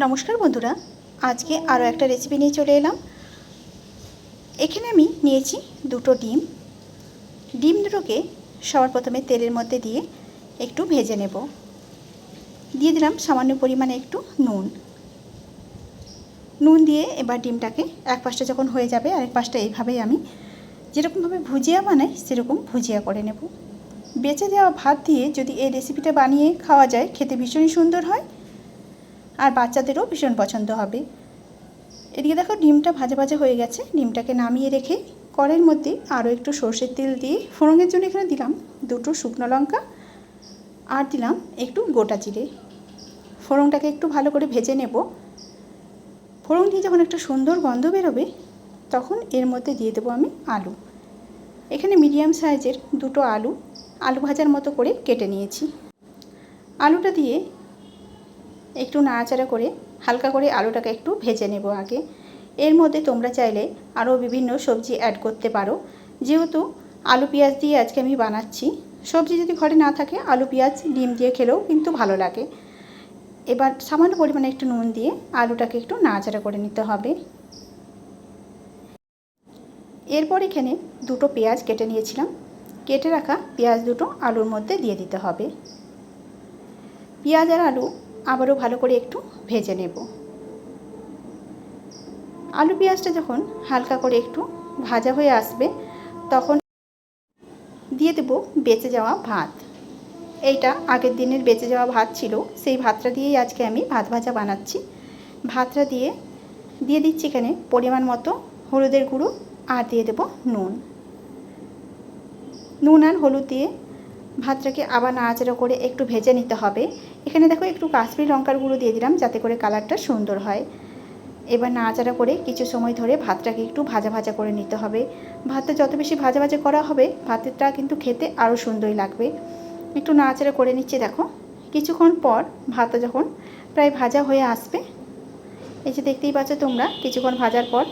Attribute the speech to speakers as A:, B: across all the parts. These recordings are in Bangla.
A: নমস্কার বন্ধুরা, আজকে আরও একটা রেসিপি নিয়ে চলে এলাম। এখানে আমি নিয়েছি দুটো ডিম। ডিম দুটোকে সবার প্রথমে তেলের মধ্যে দিয়ে একটু ভেজে নেব। দিয়ে দিলাম সামান্য পরিমাণে একটু নুন। নুন দিয়ে এবার ডিমটাকে এক পাশটা যখন হয়ে যাবে, আরেক পাশটা এইভাবেই আমি যেরকমভাবে ভুজিয়া বানাই, সেরকম ভুজিয়া করে নেব। বেঁচে দেওয়া ভাত দিয়ে যদি এই রেসিপিটা বানিয়ে খাওয়া যায়, খেতে ভীষণই সুন্দর হয়। আর বাচ্চাদেরও ভীষণ পছন্দ হবে। এদিকে দেখো, ডিমটা ভাজা ভাজা হয়ে গেছে। ডিমটাকে নামিয়ে রেখে কড়াইয়ের মধ্যে আরও একটু সর্ষের তেল দিয়ে ফোড়নের জন্য এখানে দিলাম দুটো শুকনো লঙ্কা আর দিলাম একটু গোটা জিরে। ফোড়নটাকে একটু ভালো করে ভেজে নেব। ফোড়ন দিয়ে যখন একটা সুন্দর গন্ধ বেরোবে, তখন এর মধ্যে দিয়ে দেবো আমি আলু। এখানে মিডিয়াম সাইজের দুটো আলু আলু ভাজার মতো করে কেটে নিয়েছি। আলুটা দিয়ে একটু নাড়াচাড়া করে হালকা করে আলুটাকে একটু ভেজে নেব আগে। এর মধ্যে তোমরা চাইলে আরও বিভিন্ন সবজি অ্যাড করতে পারো। যেহেতু আলু পেঁয়াজ দিয়ে আজকে আমি বানাচ্ছি, সবজি যদি ঘরে না থাকে আলু পেঁয়াজ, ডিম দিয়ে খেলেও কিন্তু ভালো লাগে। এবার সামান্য পরিমাণে একটু নুন দিয়ে আলুটাকে একটু নাড়াচাড়া করে নিতে হবে। এরপর এখানে দুটো পেঁয়াজ কেটে নিয়েছিলাম। কেটে রাখা পেঁয়াজ দুটো আলুর মধ্যে দিয়ে দিতে হবে। পেঁয়াজ আর আলু আবারও ভালো করে একটু ভেজে নেব। আলু পেঁয়াজটা যখন হালকা করে একটু ভাজা হয়ে আসবে, তখন দিয়ে দেব বেঁচে যাওয়া ভাত। এইটা আগের দিনের বেঁচে যাওয়া ভাত ছিল, সেই ভাতটা দিয়েই আজকে আমি ভাত ভাজা বানাচ্ছি। ভাতটা দিয়ে দিয়ে দিচ্ছি এখানে পরিমাণ মতো হলুদের গুঁড়ো আর দিয়ে দেব নুন। নুন আর হলুদ দিয়ে ভাতটাকে আবার নাড়াচাড়া করে একটু ভেজে নিতে হবে। এখানে দেখো একটু কাশ্মীর লঙ্কার গুঁড়ো দিয়ে দিলাম, যাতে করে কালারটা সুন্দর হয়। এবার নাড়াচাড়া করে কিছু সময় ধরে ভাতটাকে একটু ভাজা ভাজা করে নিতে হবে। ভাতটা যত বেশি ভাজা ভাজা করা হবে, ভাতটা কিন্তু খেতে আরও সুন্দরই লাগবে। একটু নাড়াচাড়া করে নিচ্ছে দেখো। কিছুক্ষণ পর ভাতটা যখন প্রায় ভাজা হয়ে আসবে, এই যে দেখতেই পাচ্ছ তোমরা, কিছুক্ষণ ভাজার পর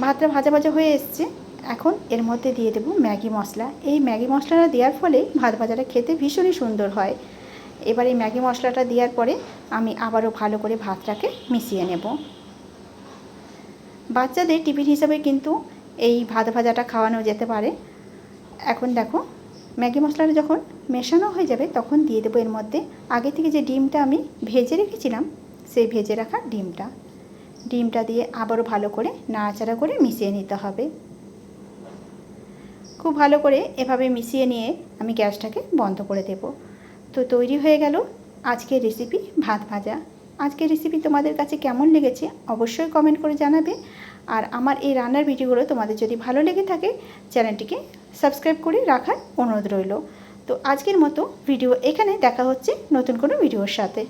A: ভাতটা ভাজা ভাজা হয়ে এসছে। এখন এর মধ্যে দিয়ে দেবো ম্যাগি মশলা। এই ম্যাগি মশলাটা দেওয়ার ফলে ভাত ভাজাটা খেতে ভীষণই সুন্দর হয়। এবার এই ম্যাগি মশলাটা দেওয়ার পরে আমি আবারও ভালো করে ভাতটাকে মিশিয়ে নেব। বাচ্চাদের টিফিন হিসাবে কিন্তু এই ভাত ভাজাটা খাওয়ানো যেতে পারে। এখন দেখো, ম্যাগি মশলাটা যখন মেশানো হয়ে যাবে তখন দিয়ে দেবো এর মধ্যে। আগে থেকে যে ডিমটা আমি ভেজে রেখেছিলাম, সেই ভেজে রাখা ডিমটা। ডিমটা দিয়ে আবারও ভালো করে নাড়াচাড়া করে মিশিয়ে নিতে হবে। খুব ভালো করে এভাবে মিশিয়ে নিয়ে আমি গ্যাসটাকে বন্ধ করে দেব। তো তৈরি হয়ে গেল আজকের রেসিপি ভাত ভাজা। আজকের রেসিপি তোমাদের কাছে কেমন লেগেছে অবশ্যই কমেন্ট করে জানাবে। আর আমার এই রান্নার ভিডিওগুলো তোমাদের যদি ভালো লেগে থাকে, চ্যানেলটিকে সাবস্ক্রাইব করে রাখার অনুরোধ রইল। তো আজকের মতো ভিডিও এখানে দেখা হচ্ছে নতুন কোনো ভিডিওর সাথে।